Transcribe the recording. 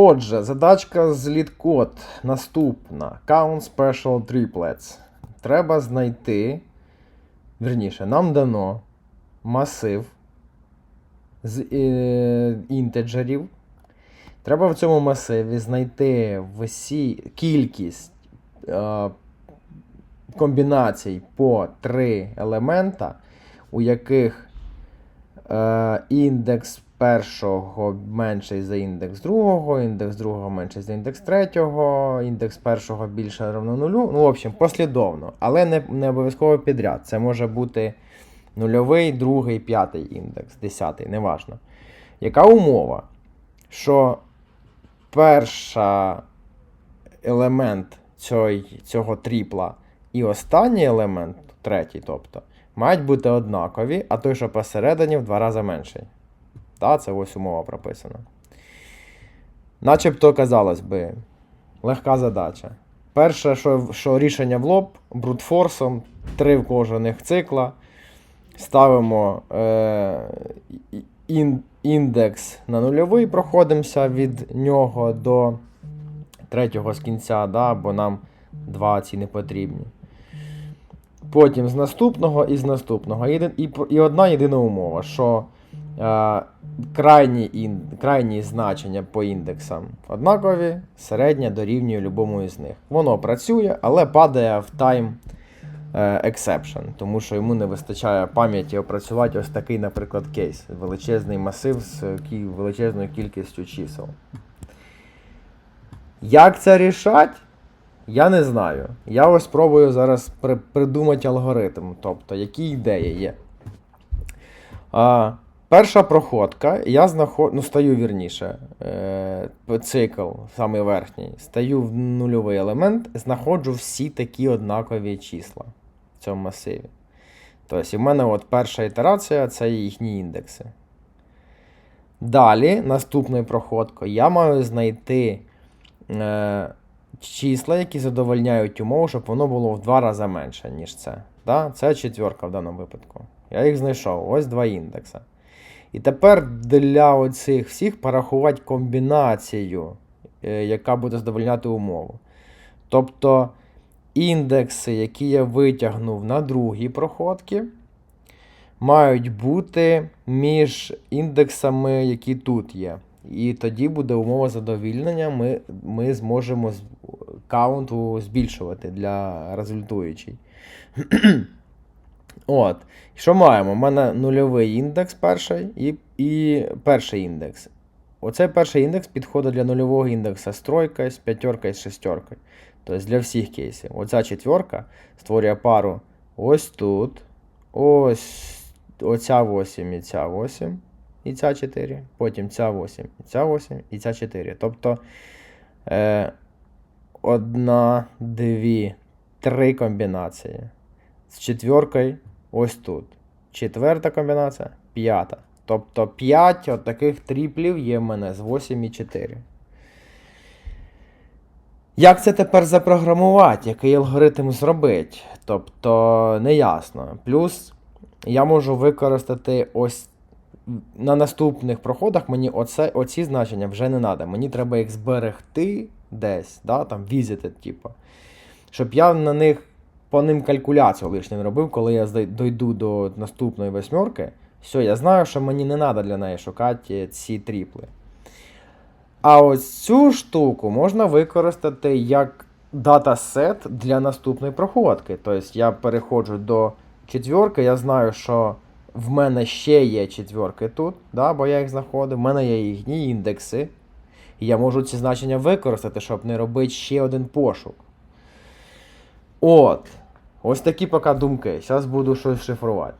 Отже, задачка з літкод наступна. Count Special Triplets. Треба знайти. Вірніше, нам дано масив з е, інтеджерів. Треба в цьому масиві знайти всі кількість е, комбінацій по три елемента, у яких е, індекс першого менший за індекс другого, індекс другого менший за індекс третього, індекс першого більше равно нулю. Ну, в общем, послідовно, але не, не обов'язково підряд. Це може бути нульовий, другий, п'ятий індекс, десятий, неважно. Яка умова? Що перша елемент цього, цього тріпла і останній елемент, третій, тобто, мають бути однакові, а той, що посередині, в два рази менший. Та, це ось умова прописана. Начебто, казалось би, легка задача. Перше, що, що рішення в лоб, брутфорсом, три в кожаних цикла. Ставимо е, ін, індекс на нульовий, проходимося від нього до третього з кінця, да, бо нам два ці не потрібні. Потім з наступного і з наступного. І, і одна єдина умова, що крайні, ін, крайні значення по індексам однакові, середня дорівнює любому із них. Воно працює, але падає в time е, exception, тому що йому не вистачає пам'яті опрацювати ось такий, наприклад, кейс. Величезний масив з величезною кількістю чисел. Як це рішать? Я не знаю. Я ось спробую зараз при, придумати алгоритм, тобто, які ідеї є. А, перша проходка, я знаход... ну, стаю вірніше, е, цикл, самий верхній, стаю в нульовий елемент, знаходжу всі такі однакові числа в цьому масиві. Тобто, в мене от перша ітерація це їхні індекси. Далі, наступною проходкою, я маю знайти е, числа, які задовольняють умову, щоб воно було в два рази менше, ніж це. Да? Це четверка в даному випадку. Я їх знайшов. Ось два індекси. І тепер для оцих всіх порахувати комбінацію, е, яка буде задовольняти умову. Тобто індекси, які я витягнув на другій проходці, мають бути між індексами, які тут є. І тоді буде умова задовільнення, ми, ми зможемо каунту збільшувати для результуючий. От. Що маємо? У мене нульовий індекс перший і, і перший індекс. Оцей перший індекс підходить для нульового індекса з тройкою, з п'ятеркою, з шестеркою. Тобто для всіх кейсів. Оця четверка створює пару ось тут, ось оця 8 і ця 8, і ця 4, потім ця 8, і ця 8, і ця 4. Тобто е, одна, дві, три комбінації. З четверкою ось тут. Четверта комбінація, п'ята. Тобто 5 от таких тріплів є в мене з 8 і 4. Як це тепер запрограмувати? Який алгоритм зробити? Тобто неясно. Плюс я можу використати ось на наступних проходах мені оце, оці значення вже не треба. Мені треба їх зберегти десь, да, там, візити, типу. Щоб я на них по ним калькуляцію не робив, коли я дойду до наступної восьмерки. Все, я знаю, що мені не треба для неї шукати ці тріпли. А ось цю штуку можна використати як датасет для наступної проходки. Тобто я переходжу до четвірки, я знаю, що в мене ще є четвірки тут, да, бо я їх знаходив, в мене є їхні індекси. І я можу ці значення використати, щоб не робити ще один пошук. От. Ось такі поки думки. Зараз буду щось шифрувати.